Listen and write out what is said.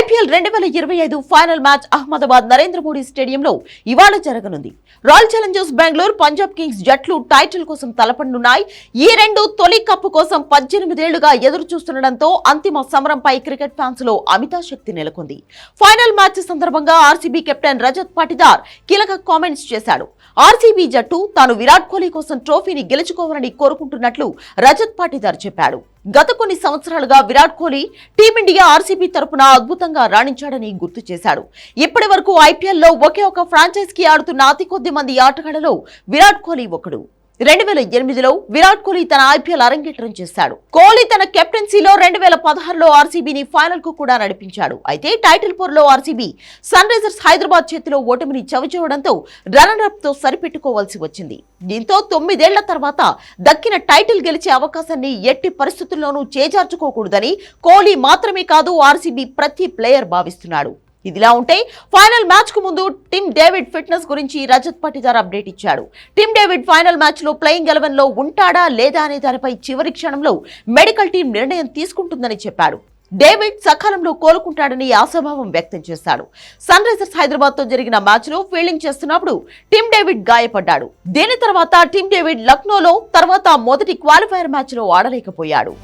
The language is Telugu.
ఐపీఎల్ రెండు వేల ఇరవై ఐదు ఫైనల్ మ్యాచ్ అహ్మదాబాద్ నరేంద్ర మోడీ స్టేడియంలో ఇవాళ జరగనుంది. Royal Challengers Bengaluru Punjab Kings జట్లు టైటిల్ కోసం తలపడనున్నాయి ఈ రెండు తొలి కప్పు కోసం పద్దెనిమిదేళ్ళుగా ఎదురు చూస్తుండటంతో అంతిమ సమరంపై క్రికెట్ ఫ్యాన్స్లో అమితా శక్తి నెలకొంది. ఫైనల్ మ్యాచ్ సందర్భంగా ఆర్సీబీ కెప్టెన్ రజత్ పాటిదార్ కీలక కామెంట్స్ చేశాడు. ఆర్సీబీ జట్టు తాను విరాట్ కోహ్లీ కోసం ట్రోఫీని గెలుచుకోవాలని కోరుకుంటున్నట్లు రజత్ పాటిదార్ చెప్పాడు. గత కొన్ని సంవత్సరాలుగా విరాట్ కోహ్లీ టీమిండియా ఆర్సీబీ తరపున అద్భుతంగా రాణించాడని గుర్తు చేశాడు. ఇప్పటి వరకు ఐపీఎల్లో ఒకే ఒక ఫ్రాంచైజ్కి ఆడుతున్న అతి కొద్ది మంది ఆటగాళ్ళలో విరాట్ కోహ్లీ ఒకడు. రెండు వేల ఎనిమిదిలో విరాట్ కోహ్లీ తన ఐపీఎల్ అరంగేట్రం చేశాడు. కోహ్లీ తన కెప్టెన్సీలో రెండు వేల పదహారులో ఆర్సీబీని ఫైనల్కు కూడా నడిపించాడు. అయితే టైటిల్ పోర్లో ఆర్సీబీ సన్ రైజర్స్ హైదరాబాద్ చేతిలో ఓటమిని చవిచూడడంతో రన్నర్తో సరిపెట్టుకోవాల్సి వచ్చింది. దీంతో తొమ్మిదేళ్ళ తర్వాత దక్కిన టైటిల్ గెలిచే అవకాశాన్ని ఎట్టి పరిస్థితుల్లోనూ చేజార్చుకోకూడదని కోహ్లీ మాత్రమే కాదు ఆర్సీబీ ప్రతి ప్లేయర్ భావిస్తున్నాడు. ఇదిలా ఉంటే ఫైనల్ మ్యాచ్కు ముందు టిమ్ డేవిడ్ ఫిట్నెస్ గురించి రజత్ పటిదార్ అప్డేట్ ఇచ్చాడు. టిమ్ డేవిడ్ ఫైనల్ మ్యాచ్లో ప్లేయింగ్ ఎలెవెన్లో ఉంటాడా లేదా అనే దానిపై చివరి క్షణంలో మెడికల్ టీం నిర్ణయం తీసుకుంటుందని చెప్పాడు. డేవిడ్ సకాలంలో కోలుకుంటాడని ఆశాభావం వ్యక్తం చేశాడు. సన్ రైజర్స్ హైదరాబాద్తో జరిగిన మ్యాచ్లో ఫీల్డింగ్ చేస్తున్నప్పుడు టిమ్ డేవిడ్ గాయపడ్డాడు. దీని తర్వాత టిమ్ డేవిడ్ లక్నోలో తర్వాత మొదటి క్వాలిఫైర్ మ్యాచ్లో ఆడలేకపోయాడు.